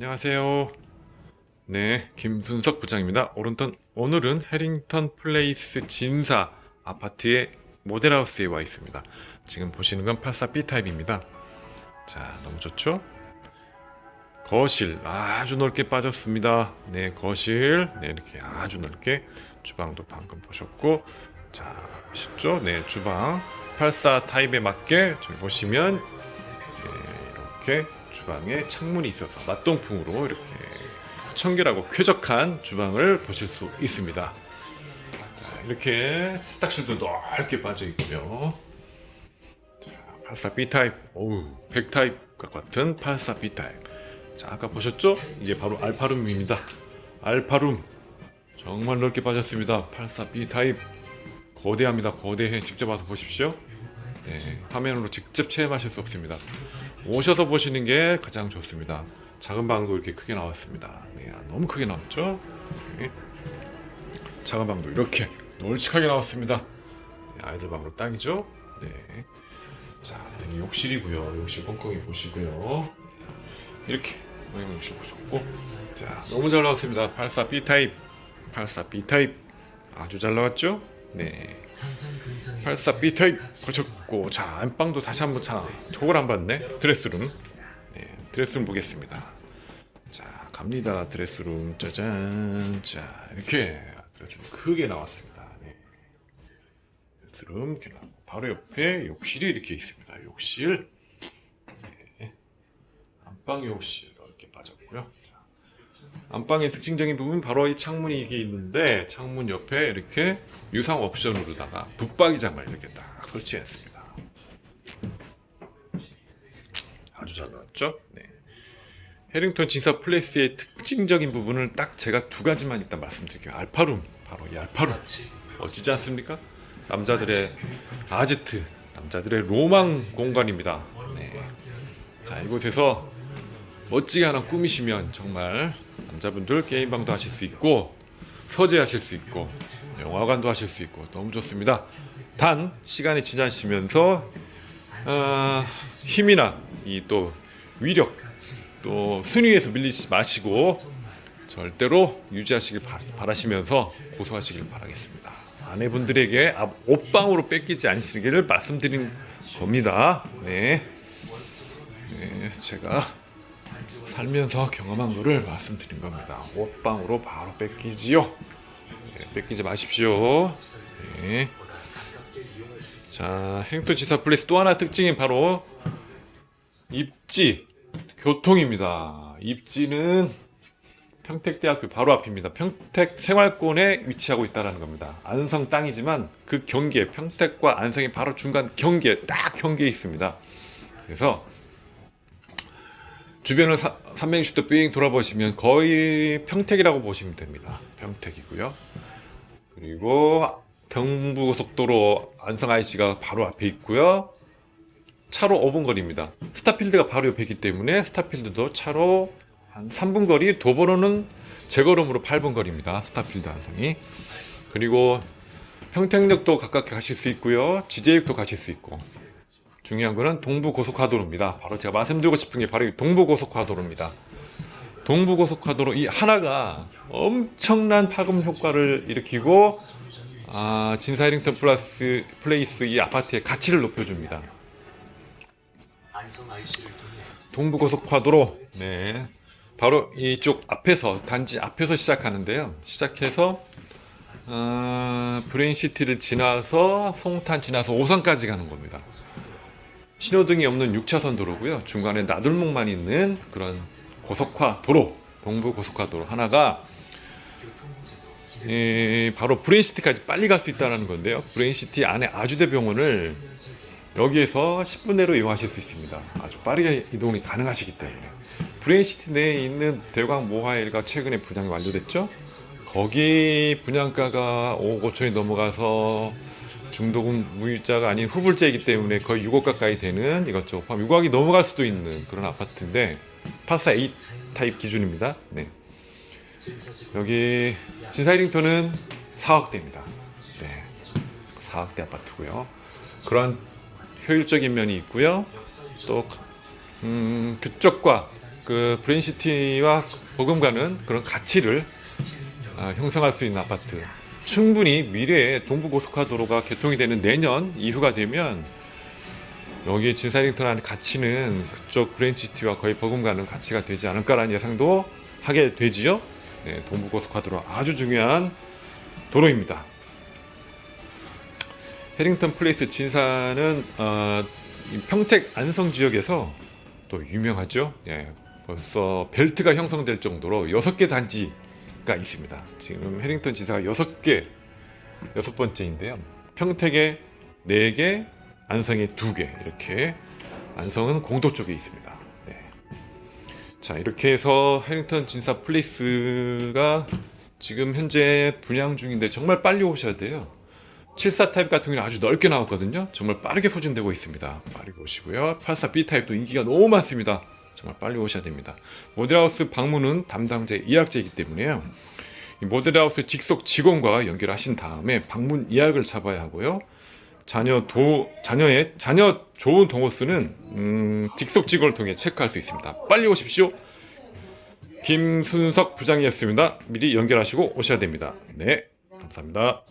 안녕하세요. 네, 김순석 부장입니다. 오른편 오늘은 해링턴 플레이스 진사 아파트의 모델하우스에 와 있습니다. 지금 보시는 건 84B 타입입니다. 자, 너무 좋죠? 거실 아주 넓게 빠졌습니다. 네, 거실 네 이렇게 아주 넓게 주방도 방금 보셨고 자 보셨죠? 네, 주방 84 타입에 맞게 저기 보시면 네, 이렇게 주방에 창문이 있어서 맞동풍으로 이렇게 청결하고 쾌적한 주방을 보실 수 있습니다. 자, 이렇게 세탁실도 넓게 빠져 있고요. 84B 타입, 오우, 100 타입과 같은 84B 타입. 자, 아까 보셨죠? 이게 바로 알파룸입니다. 알파룸. 정말 넓게 빠졌습니다. 84B 타입. 거대합니다. 거대해. 직접 와서 보십시오. 네, 화면으로 직접 체험하실 수 없습니다. 오셔서 보시는 게 가장 좋습니다. 작은 방도 이렇게 크게 나왔습니다. 네, 아, 너무 크게 나왔죠? 네. 작은 방도 이렇게 널찍하게 나왔습니다. 네, 아이들 방으로 딱이죠? 네. 자, 여기 욕실이고요. 욕실 뻥뻥이 보시고요. 이렇게 모양 욕실 보셨고, 자, 너무 잘 나왔습니다. 84B 타입, 84B 타입 아주 잘 나왔죠? 네. 84B 타입 보셨고, 자, 안방도 다시 한번 자, 저걸 안 봤네. 드레스룸. 네, 드레스룸 보겠습니다. 자, 갑니다. 드레스룸. 짜잔. 자, 이렇게 드레스룸 크게 나왔습니다. 네. 드레스룸 이렇게 나오고 바로 옆에 욕실이 이렇게 있습니다. 욕실. 네. 안방 욕실 이렇게 빠졌고요. 자, 안방의 특징적인 부분 바로 이 창문이 이게 있는데 창문 옆에 이렇게 유상 옵션으로다가 붙박이장을 이렇게 딱 설치했습니다. 아주 잘 나왔죠? 네. 해링턴 진사 플레이스의 특징적인 부분을 딱 제가 두 가지만 일단 말씀드릴게요. 알파룸, 바로 이 알파룸. 멋지지 않습니까? 남자들의 아지트, 남자들의 로망 공간입니다. 네. 자, 이곳에서 멋지게 하나 꾸미시면 정말 남자분들 게임방도 하실 수 있고 서재하실 수 있고 영화관도 하실 수 있고 너무 좋습니다. 단 시간이 지나시면서 아, 힘이나 이 또 위력 또 순위에서 밀리지 마시고 절대로 유지하시길 바, 바라시면서 고소하시길 바라겠습니다. 아내분들에게 앞- 옷방으로 뺏기지 않으시기를 말씀드린 겁니다. 네. 네, 제가 살면서 경험한 거를 말씀드린 겁니다. 옷방으로 바로 뺏기지요. 네, 뺏기지 마십시오. 네. 자, 행토 지사 플레이스 또 하나 특징이 바로 입지, 교통입니다. 입지는 평택대학교 바로 앞입니다. 평택 생활권에 위치하고 있다는 겁니다. 안성 땅이지만 그 경계, 평택과 안성의 바로 중간 경계, 딱 경계에 있습니다. 그래서 주변을 360도 삥 돌아보시면 거의 평택이라고 보시면 됩니다. 평택이고요. 그리고 경부고속도로 안성 IC가 바로 앞에 있고요. 차로 5분 거리입니다. 스타필드가 바로 옆에 있기 때문에 스타필드도 차로 한 3분 거리, 도보로는 제걸음으로 8분 거리입니다. 스타필드 안성이. 그리고 평택역도 가깝게 가실 수 있고요. 지제역도 가실 수 있고. 중요한 거는 동부고속화도로입니다. 바로 제가 말씀드리고 싶은 게 바로 이 동부고속화도로입니다. 동부고속화도로 이 하나가 엄청난 파급 효과를 일으키고 아, 진사 해링턴 플러스 플레이스 이 아파트의 가치를 높여줍니다. 동부고속화도로 네 바로 이쪽 앞에서 단지 앞에서 시작하는데요 시작해서 어, 브레인시티를 지나서 송탄 지나서 오산까지 가는 겁니다 신호등이 없는 6차선 도로고요 중간에 나들목만 있는 그런 고속화 도로 동부 고속화 도로 하나가 교통 문제도 이, 바로 브레인시티까지 빨리 갈 수 있다는 건데요 브레인시티 안에 아주대병원을 여기에서 10분 내로 이용하실 수 있습니다. 아주 빠르게 이동이 가능하시기 때문에 브레인시티 내에 있는 대광 모하일가 최근에 분양이 완료됐죠. 거기 분양가가 5억 5천이 넘어가서 중도금 무이자가 아닌 후불제이기 때문에 거의 6억 가까이 되는 이것저것 포함 6억이 넘어갈 수도 있는 그런 아파트인데 84A 타입 기준입니다. 네. 여기 진사이링턴은 4억대입니다. 네. 4억대 아파트고요. 그런 효율적인 면이 있고요. 또 음, 그쪽과 그 브레인시티와 버금가는 그런 가치를 아, 형성할 수 있는 아파트. 충분히 미래에 동부고속화도로가 개통이 되는 내년 이후가 되면 여기 진사링턴 안의 가치는 그쪽 브레인시티와 거의 버금가는 가치가 되지 않을까라는 예상도 하게 되지요. 네, 동부고속화도로 아주 중요한 도로입니다. 해링턴 플레이스 진사는 어, 이 평택 안성 지역에서 또 유명하죠. 예, 벌써 벨트가 형성될 정도로 6개 단지 가 있습니다. 지금 해링턴 지사가 6개, 여섯 번째인데요. 평택에 4개, 안성에 2개 이렇게 안성은 공도 쪽에 있습니다. 네. 자 이렇게 해서 해링턴 진사 플레이스가 지금 현재 분양 중인데 정말 빨리 오셔야 돼요. 74 타입 같은 경우는 아주 넓게 나왔거든요. 정말 빠르게 소진되고 있습니다. 빠르게 오시고요. 84 B 타입도 인기가 너무 많습니다. 정말 빨리 오셔야 됩니다. 모델하우스 방문은 담당자 예약제이기 때문에요. 이 모델하우스 직속 직원과 연결하신 다음에 방문 예약을 잡아야 하고요. 자녀 도 자녀의 자녀 좋은 동호 수는 음, 직속 직원을 통해 체크할 수 있습니다. 빨리 오십시오. 김순석 부장이었습니다. 미리 연결하시고 오셔야 됩니다. 네, 감사합니다.